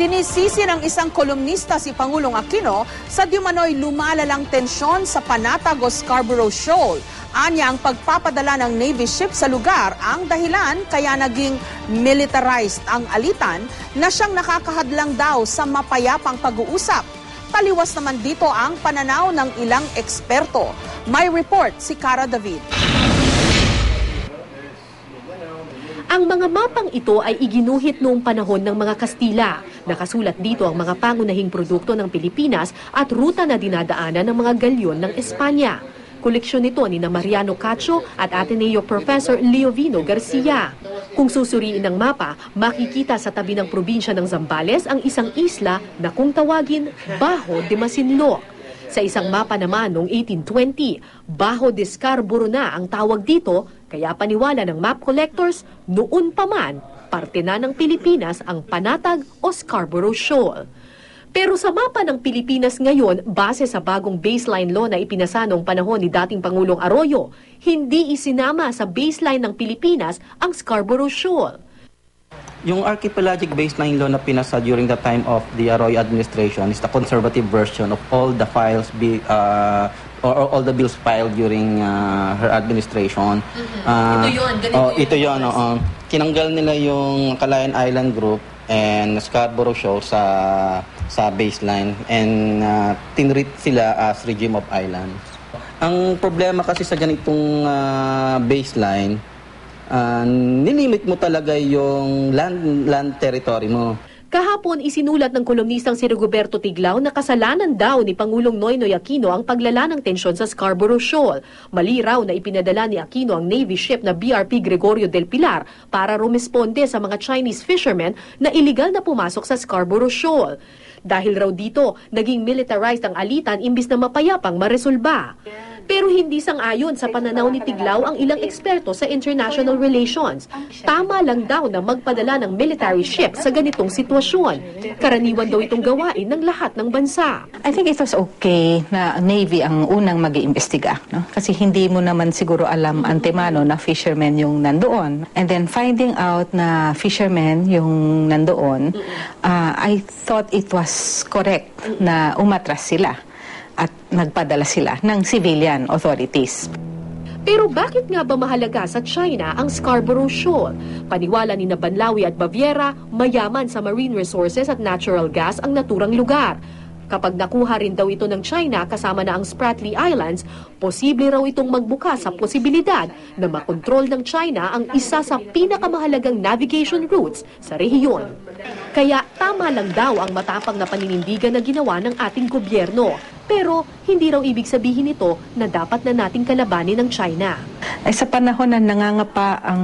Sinisisi ng isang kolumnista si Pangulong Aquino sa diumano'y lumalalang tensyon sa Panatag o Scarborough Shoal. Anya ang pagpapadala ng Navy ship sa lugar ang dahilan kaya naging militarized ang alitan na siyang nakakahadlang daw sa mapayapang pag-uusap. Taliwas naman dito ang pananaw ng ilang eksperto. May report si Cara David. Ang mga mapang ito ay iginuhit noong panahon ng mga Kastila. Nakasulat dito ang mga pangunahing produkto ng Pilipinas at ruta na dinadaanan ng mga galyon ng Espanya. Koleksyon nito ni na Mariano Cacho at Ateneo Professor Leovino Garcia. Kung susuriin ng mapa, makikita sa tabi ng probinsya ng Zambales ang isang isla na kung tawagin Bajo de Masinloc. Sa isang mapa naman noong 1820, Bajo de Scarborough na ang tawag dito, kaya paniwala ng map collectors, noon pa man, parte na ng Pilipinas ang Panatag o Scarborough Shoal. Pero sa mapa ng Pilipinas ngayon, base sa bagong baseline law na ipinasa noong panahon ni dating Pangulong Arroyo, hindi isinama sa baseline ng Pilipinas ang Scarborough Shoal. Yung archipelagic baseline law na pinasa during the time of the Arroyo administration is the conservative version of all the files be, uh, or, or all the bills filed during uh, her administration. Uh, Ito yun, ganito oh, yung ito yun, oo. Kinanggal nila yung Calayan Island Group and Scarborough Shoal sa sa baseline and uh, tinreat sila as regime of islands. Ang problema kasi sa ganitong uh, baseline, uh, nilimit mo talaga yung land, land territory mo. Kahapon isinulat ng kolumnistang si Rigoberto Tiglao na kasalanan daw ni Pangulong Noynoy Aquino ang paglala ng tensyon sa Scarborough Shoal. Mali raw na ipinadala ni Aquino ang Navy ship na BRP Gregorio del Pilar para rumisponde sa mga Chinese fishermen na iligal na pumasok sa Scarborough Shoal. Dahil raw dito, naging militarized ang alitan imbis na mapayapang maresolba. Pero hindi sang-ayon sa pananaw ni Tiglao ang ilang eksperto sa international relations. Tama lang daw na magpadala ng military ship sa ganitong sitwasyon. Karaniwan daw itong gawain ng lahat ng bansa. I think it was okay na Navy ang unang mag iimbestiga no? Kasi hindi mo naman siguro alam antemano na fishermen yung nandoon. And then finding out na fishermen yung nandoon, uh, I thought it was correct na umatras sila at nagpadala sila ng civilian authorities. Pero bakit nga ba mahalaga sa China ang Scarborough Shoal? Paniwala ni Nabanlawi at Baviera, mayaman sa marine resources at natural gas ang naturang lugar. Kapag nakuha rin daw ito ng China kasama na ang Spratly Islands, posible raw itong magbuka sa posibilidad na makontrol ng China ang isa sa pinakamahalagang navigation routes sa rehiyon. Kaya tama lang daw ang matapang na paninindigan na ginawa ng ating gobyerno. Pero hindi raw ibig sabihin ito na dapat na nating kalabanin ng China. Ay sa panahon na nangangapa ang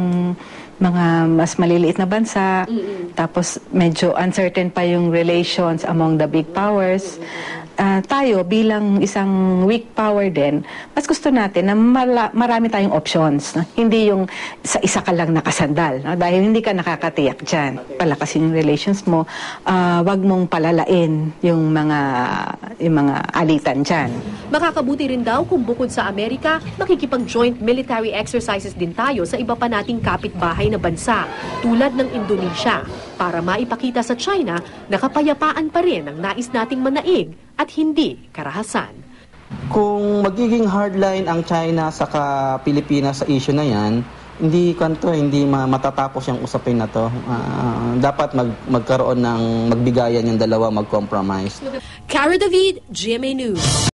mga mas maliliit na bansa, Mm-mm. tapos medyo uncertain pa yung relations among the big powers. Uh, tayo bilang isang weak power din, mas gusto natin na mala- marami tayong options. No? Hindi yung sa isa ka lang nakasandal. No? Dahil hindi ka nakakatiyak dyan. Palakasin yung relations mo. Uh, wag mong palalain yung mga, yung mga alitan dyan. Makakabuti rin daw kung bukod sa Amerika, makikipag-joint military exercises din tayo sa iba pa nating kapitbahay na bansa, tulad ng Indonesia, para maipakita sa China na kapayapaan pa rin ang nais nating manaig at hindi karahasan. Kung magiging hardline ang China sa Pilipinas sa issue na yan, hindi kanto hindi matatapos yung usapin na to. Uh, dapat mag, magkaroon ng magbigayan yung dalawa mag-compromise. Cara David, GMA News.